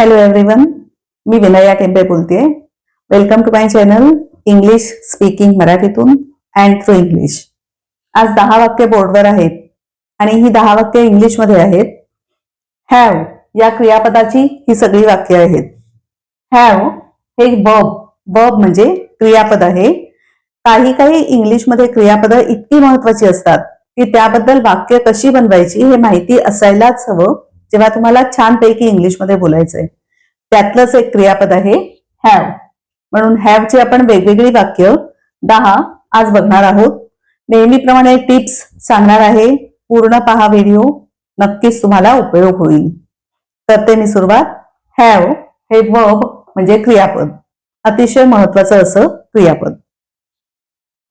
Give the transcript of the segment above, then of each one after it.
Hello everyone मी विनया टेंबे बोलतेय welcome to my channel English speaking मराठीतून अँड थ्रू इंग्लिश आज दहा वाक्य बोर्डवर आहेत आणि ही दहा वाक्य इंग्लिशमध्ये आहेत. हॅव या क्रियापदाची ही सगळी वाक्य आहेत. हॅव हे बब बब म्हणजे क्रियापद आहे. काही काही इंग्लिशमध्ये क्रियापदं इतकी महत्वाची असतात की त्याबद्दल वाक्य कशी बनवायची हे माहिती असायलाच हवं. जेव्हा तुम्हाला छानपैकी इंग्लिशमध्ये बोलायचंय त्यातलंच एक क्रियापद आहे हॅव म्हणून हॅवची आपण वेगवेगळी वाक्य दहा आज बघणार आहोत. नेहमीप्रमाणे टिप्स सांगणार आहे. पूर्ण पहा व्हिडिओ नक्कीच तुम्हाला उपयोग होईल. करते मी सुरुवात हॅव हे वर्ब म्हणजे क्रियापद. अतिशय महत्वाचं असं क्रियापद.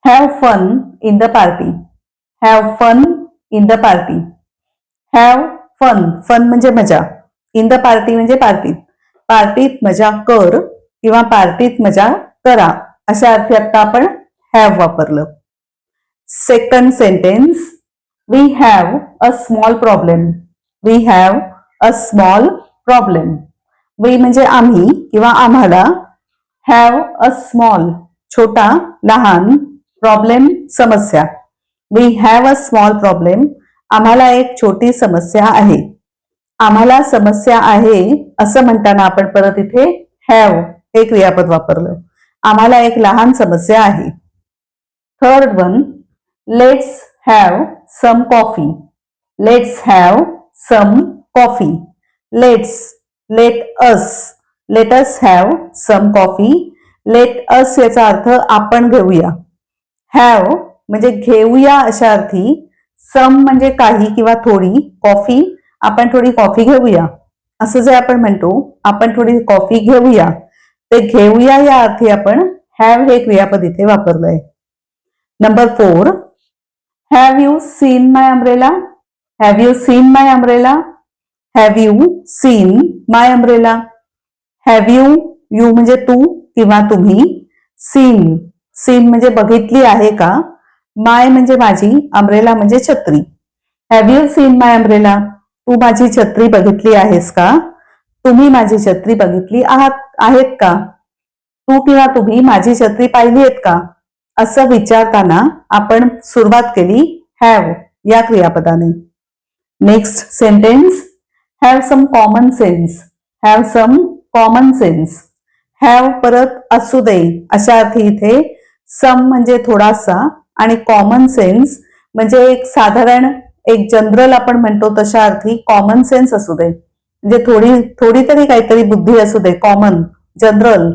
Have fun in the party have fun in the party have fun fun म्हणजे मजा. इन द पार्टी म्हणजे पार्टीत पार्टीत मजा कर किंवा पार्टीत मजा करा. अशा अर्थी आता आपण हॅव वापरलं. Second sentence we have a small problem we have a small problem we म्हणजे आम्ही किंवा आम्हाला हॅव अ स्मॉल छोटा लहान प्रॉब्लेम समस्या. We have a small problem आम्हाला एक छोटी समस्या आहे. आम्हाला समस्या आहे असं म्हणताना आपण परत इथे हॅव हे क्रियापद वापरलं. आम्हाला एक लहान समस्या आहे. Third one let's have some coffee let's have some coffee let's let us let us have some coffee let us याचा अर्थ आपण घेऊया. हॅव म्हणजे घेऊया अशा अर्थी सम म्हणजे काही किंवा थोडी कॉफी आपण थोडी कॉफी घेऊया. असं जे आपण म्हणतो आपण थोडी कॉफी घेऊया. ते घेऊया या अर्थी आपण हॅव हे क्रियापद इथे वापरलंय. Number four have you seen my umbrella have you seen my umbrella have you seen my umbrella have you you म्हणजे तू किंवा तुम्ही सीन सीन म्हणजे बघितली आहे का? माय म्हणजे माझी अम्ब्रेला म्हणजे छत्री. Have you seen my umbrella तू माझी छत्री बघितली आहेस का? तुम्ही माझी छत्री बघितली आहात आहेत का? तू किंवा तुम्ही माझी छत्री पाहिली आहेत का? असं विचारताना आपण सुरुवात केली हॅव या क्रियापदाने. Next sentence have some common sense have some common sense have परत असू दे. अशा अर्थी इथे सम म्हणजे थोडासा आणि कॉमन सेन्स म्हणजे एक साधारण एक जनरल आपण म्हणतो तशा अर्थी कॉमन सेन्स असू दे. म्हणजे थोडी थोडी तरी काहीतरी बुद्धी असू दे कॉमन जनरल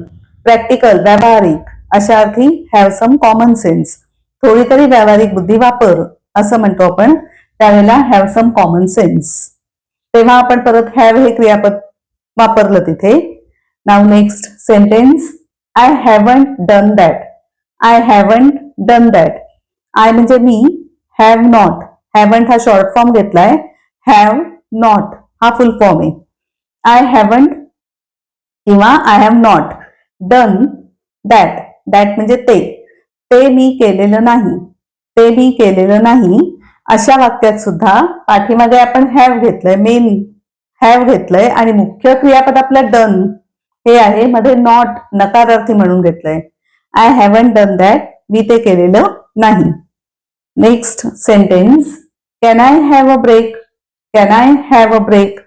प्रॅक्टिकल व्यावहारिक अशा अर्थी हॅव सम कॉमन सेन्स थोडी तरी व्यावहारिक बुद्धी वापर असं म्हणतो आपण त्यावेळेला हॅव सम कॉमन सेन्स तेव्हा आपण परत हॅव हे क्रियापद वापरलं तिथे. Now next sentence I haven't done that I haven't done that I म्हणजे मी हॅव नॉट हॅवंट हा शॉर्ट फॉर्म घेतलाय. हॅव नॉट हा फुल फॉर्म आहे. आय हॅवंट किंवा I have not done that that म्हणजे ते. ते मी केलेलं नाही. ते मी केलेलं नाही. अशा वाक्यात सुद्धा पाठीमागे आपण हॅव घेतलंय. मेन हॅव घेतलंय. आणि मुख्य क्रियापद आपलं डन हे आहे. मध्ये नॉट नकारार्थी म्हणून घेतलंय. आय हॅवन डन दॅट मी ते केलेलं नाही. Next sentence can I have a break can I have a break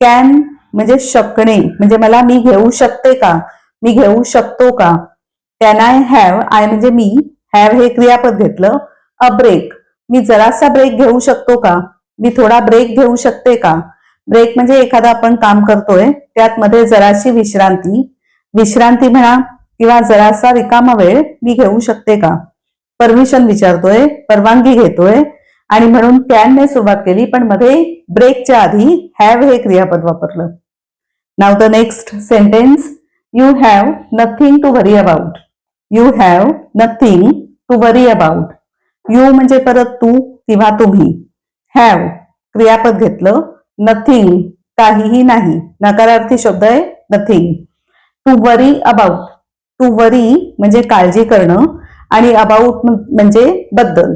can म्हणजे शकणे. म्हणजे मला मी घेऊ शकते का? मी घेऊ शकतो का? कॅन आय हॅव आय म्हणजे मी. हॅव हे क्रियापद घेतलं. अ ब्रेक मी जरासा ब्रेक घेऊ शकतो का? मी थोडा ब्रेक घेऊ शकते का? ब्रेक म्हणजे एखादा आपण काम करतोय त्यात मध्ये जराशी विश्रांती. विश्रांती म्हणा किंवा जरासा रिकामा वेळ मी घेऊ शकते का? परमिशन विचारतोय परवानगी घेतोय आणि म्हणून कॅनने सुरुवात केली पण मध्ये ब्रेकच्या आधी हॅव हे क्रियापद वापरलं. Now the next sentence you have nothing to worry about you have nothing to worry about you म्हणजे परत तू किंवा तुम्ही. हॅव क्रियापद घेतलं नथिंग काहीही नाही. नकारार्थी शब्द आहे nothing to worry about to worry म्हणजे काळजी करणं. आणि अबाउट म्हणजे बद्दल.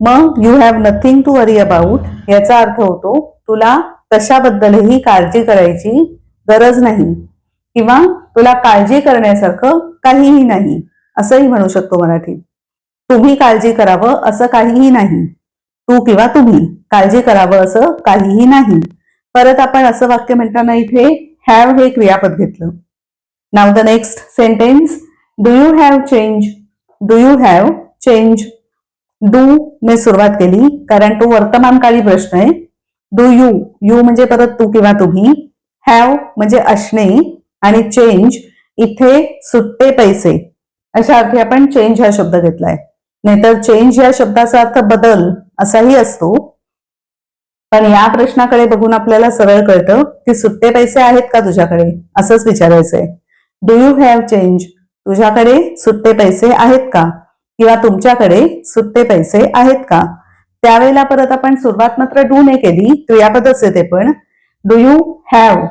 मग you have nothing to worry about याचा अर्थ होतो तुला कशाबद्दलही काळजी करायची गरज नाही. किंवा तुला काळजी करण्यासारखं काहीही नाही असंही म्हणू शकतो मराठीत तुम्ही काळजी करावं असं काहीही नाही. तू किंवा तुम्ही काळजी करावं असं काहीही नाही. परत आपण असं वाक्य म्हणताना इथे हॅव हे क्रियापद घेतलं. Now the next sentence do you have change do you have change do ने सुरुवात केली कारण तो वर्तमानकाळी प्रश्न आहे. डू यू यू म्हणजे परत तू किंवा तुम्ही. हॅव म्हणजे असणे आणि चेंज इथे सुट्टे पैसे. अशा अर्थी आपण चेंज हा शब्द घेतलाय. नाहीतर चेंज या शब्दाचा अर्थ बदल असाही असतो. पण या प्रश्नाकडे बघून आपल्याला सरळ कळतं की सुट्टे पैसे आहेत का तुझ्याकडे? असंच विचारायचंय. डू यू हॅव चेंज तुझ्याकडे सुट्टे पैसे आहेत का? किंवा तुमच्याकडे सुट्टे पैसे आहेत का? त्यावेळेला परत आपण सुरुवात मात्र डू ने केली क्रियापदच येते पण. डू यू हॅव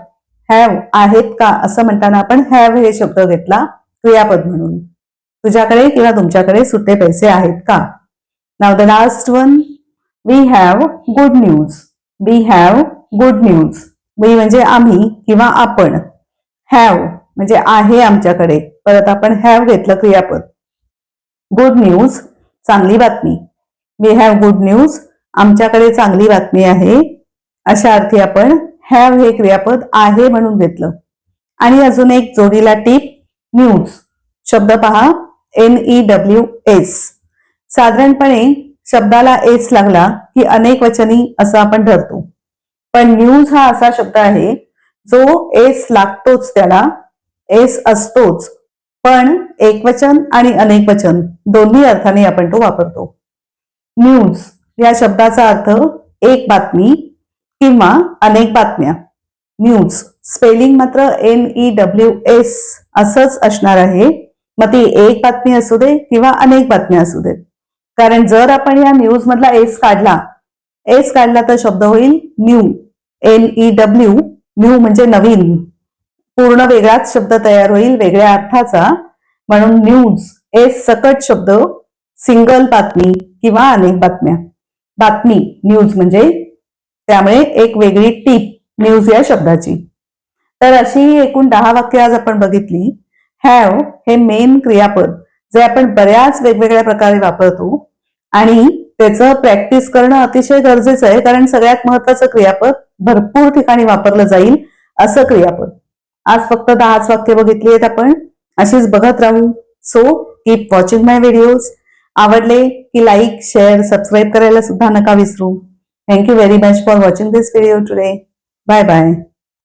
हॅव आहेत का? असं म्हणताना आपण हॅव हे शब्द घेतला क्रियापद म्हणून. तुझ्याकडे किंवा तुमच्याकडे सुट्टे पैसे आहेत का? Now the last one we have good news we have good news we म्हणजे आम्ही किंवा आपण. हॅव म्हणजे आहे आमच्याकडे. परत आपण हॅव घेतलं क्रियापद. गुड न्यूज चांगली बातमी. वी हॅव गुड न्यूज आमच्याकडे चांगली बातमी आहे. अशा अर्थी आपण हॅव हे क्रियापद आहे म्हणून घेतलं. आणि अजून एक जोडीला टीप न्यूज शब्द पहा एन ई डब्ल्यू एस साधारणपणे शब्दाला एस लागला की अनेक वचनी असं आपण ठरतो पण न्यूज हा असा शब्द आहे जो एस लागतोच त्याला. एस असतोच. पण एकवचन आणि अनेक वचन दोन्ही अर्थाने आपण तो वापरतो. न्यूज या शब्दाचा अर्थ एक बातमी किंवा अनेक बातम्या. न्यूज स्पेलिंग मात्र एन ई डब्ल्यू एस असंच असणार आहे. मग ती एक बातमी असू दे किंवा अनेक बातम्या असू देत कारण जर आपण या न्यूज मधला एस काढला एस काढला तर शब्द होईल new N E W new म्हणजे नवीन. पूर्ण वेगळाच शब्द तयार होईल वेगळ्या अर्थाचा. म्हणून न्यूज हे सकट शब्द सिंगल बातमी किंवा अनेक बातम्या. बातमी न्यूज म्हणजे त्यामुळे एक वेगळी टीप न्यूज या शब्दाची. तर अशी एकूण दहा वाक्य आज आपण बघितली. हॅव हे मेन क्रियापद जे आपण बऱ्याच वेगवेगळ्या प्रकारे वापरतो. आणि त्याचं प्रॅक्टिस करणं अतिशय गरजेचं आहे कारण सगळ्यात महत्वाचं क्रियापद भरपूर ठिकाणी वापरलं जाईल असं क्रियापद. आज फक्त दहाच वाक्य बघितली आहेत आपण. अशीच बघत राहू. So keep watching my videos आवडले की लाईक शेअर सबस्क्राईब करायला सुद्धा नका विसरू. Thank you very much for watching this video today bye bye